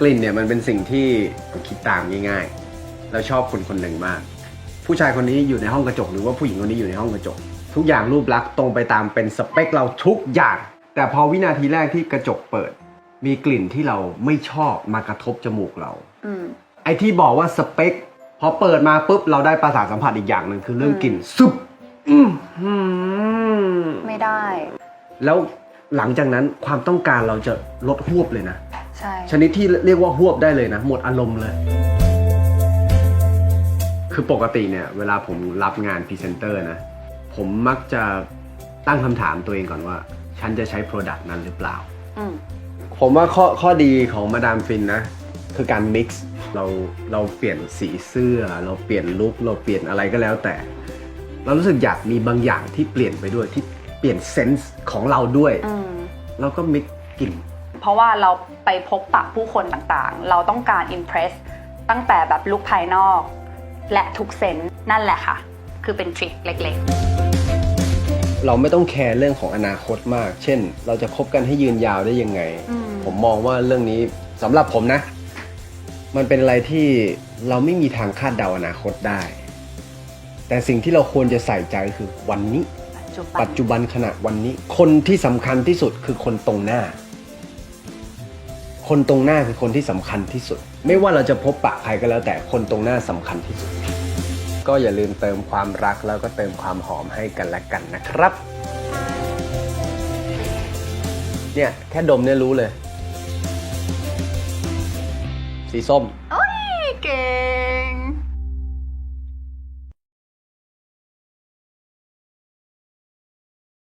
กลิ่นเนี่ยมันเป็นสิ่งที่ผมคิดตามง่ายๆ แล้วชอบคนคนหนึ่งมาก ผู้ชายคนนี้อยู่ในห้องกระจก หรือว่าผู้หญิงคนนี้อยู่ในห้องกระจก ทุกอย่างรูปลักษณ์ตรงไปตามเป็นสเปคเราทุกอย่าง แต่พอวินาทีแรกที่กระจกเปิด มีกลิ่นที่เราไม่ชอบมากระทบจมูกเราอืมไอ้ที่บอกว่าสเปคพอเปิดมาปุ๊บเราได้ประสาทสัมผัสอีกอย่างหนึ่งคือเรื่องกลิ่นซุปอื้อหือไม่ได้ แล้วหลังจากนั้นความต้องการเราจะลดหวบเลยนะ ใช่ ชนิดที่เรียกว่าหวบได้เลยนะ หมดอารมณ์เลย คือปกติเนี่ย เวลาผมรับงานพรีเซนเตอร์นะ ผมมักจะตั้งคำถามตัวเองก่อนว่า ฉันจะใช้โปรดักต์นั้นหรือเปล่า อืม ผมว่าข้อข้อดีของมาดามฟินนะ คือการ mix เราเราเปลี่ยนสีเสื้อ เราเปลี่ยนลุคเราเปลี่ยนอะไรก็แล้วแต่ เรารู้สึกอยากมีบางอย่างที่เปลี่ยนไปด้วยที่เปลี่ยนเซนส์ของเราด้วย อืม แล้วก็ mix กลิ่น เพราะว่าเราไปพบปะผู้คนต่างๆ เราต้องการอิมเพรสตั้งแต่แบบลุคภายนอก และทุกเซนส์นั่นแหละค่ะ คือเป็นทริคเล็กเราไม่ต้องแคร์เรื่องของอนาคตมาก เช่น เราจะคบกันให้ยืนยาวได้ยังไงอืมผมมองว่าเรื่องนี้สำหรับผมนะ มันเป็นอะไรที่เราไม่มีทางคาดเดาอนาคตได้ แต่สิ่งที่เราควรจะใส่ใจคือวันนี้ๆปัจจุบันปัจจุบันขณะวันนี้ คนที่สำคัญที่สุดคือคนตรงหน้า คนตรงหน้าคือคนที่สำคัญที่สุด ไม่ว่าเราจะพบปะใครก็แล้วแต่คนตรงหน้าสำคัญที่สุด ก็อย่าลืมเติมความรักแล้วก็เติมความหอมให้กันและกันนะครับ เนี่ยแค่ดมเนี่ยรู้เลย สีส้ม โอ้